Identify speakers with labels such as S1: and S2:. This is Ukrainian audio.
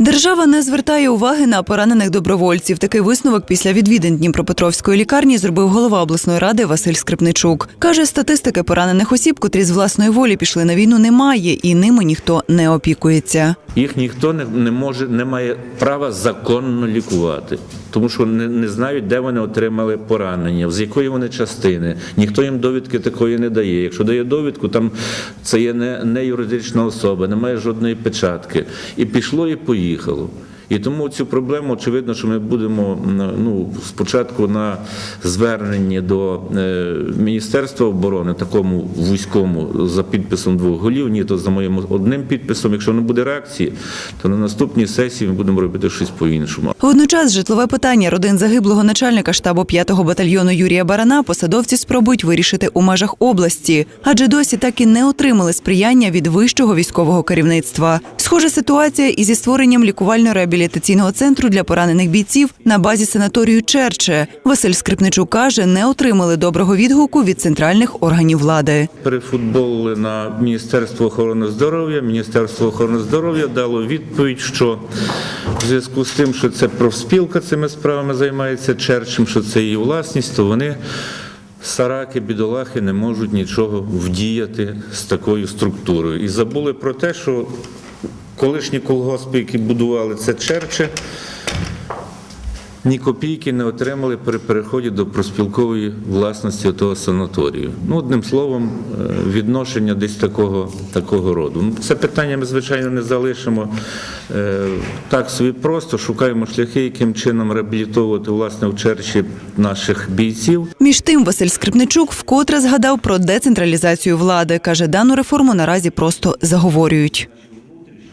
S1: Держава не звертає уваги на поранених добровольців. Такий висновок після відвідин Дніпропетровської лікарні зробив голова обласної ради Василь Скрипничук. Каже, статистики поранених осіб, котрі з власної волі пішли на війну, немає, і ними ніхто не опікується.
S2: Їх ніхто не, не може, не має права законно лікувати, тому що не, не знають, де вони отримали поранення, з якої вони частини. Ніхто їм довідки такої не дає. Якщо дає довідку, там це є не, не юридична особа, немає жодної печатки. І пішло, і поїхало. І тому цю проблему, очевидно, що ми будемо ну, спочатку на зверненні до е, Міністерства оборони, такому вузькому, за підписом двох голів, ні то за моїм одним підписом. Якщо не буде реакції, то на наступній сесії ми будемо робити щось по-іншому.
S1: Водночас житлове питання родин загиблого начальника штабу 5-го батальйону Юрія Барана посадовці спробують вирішити у межах області, адже досі так і не отримали сприяння від вищого військового керівництва. Схожа ситуація і зі створенням лікувально-реабілітаційного центру для поранених бійців на базі санаторію Черче. Василь Скрипничук каже, не отримали доброго відгуку від центральних органів влади.
S2: Перефутболили на Міністерство охорони здоров'я. Міністерство охорони здоров'я дало відповідь, що в зв'язку з тим, що це профспілка цими справами займається Черчем, що це її власність, то вони. Сараки, бідолахи не можуть нічого вдіяти з такою структурою. І забули про те, що колишні колгоспи, які будували це черче, ні копійки не отримали при переході до проспілкової власності того санаторію. Ну, одним словом, е, відношення десь такого, такого роду. Ну, Це питання ми, звичайно, не залишимо е, так собі просто, шукаємо шляхи, яким чином реабілітовувати власне в черчі наших бійців.
S1: Між тим, Василь Скрипничук вкотре згадав про децентралізацію влади. каже, дану реформу наразі просто заговорюють.